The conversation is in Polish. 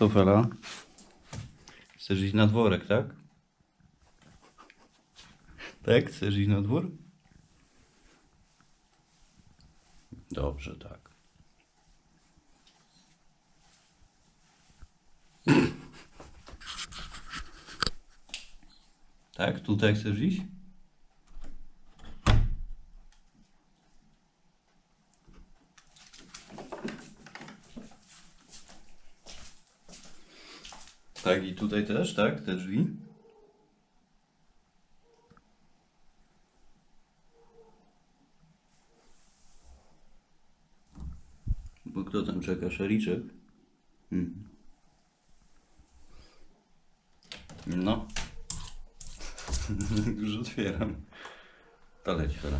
Co Fela? Chcesz iść na dworek, tak? Tak? Chcesz iść na dwór? Dobrze, tak. Tak? Tutaj chcesz iść? Tak, i tutaj też, tak? Te drzwi? Bo kto tam czeka? Szeliczek? Hmm. No. Już otwieram. To Fela.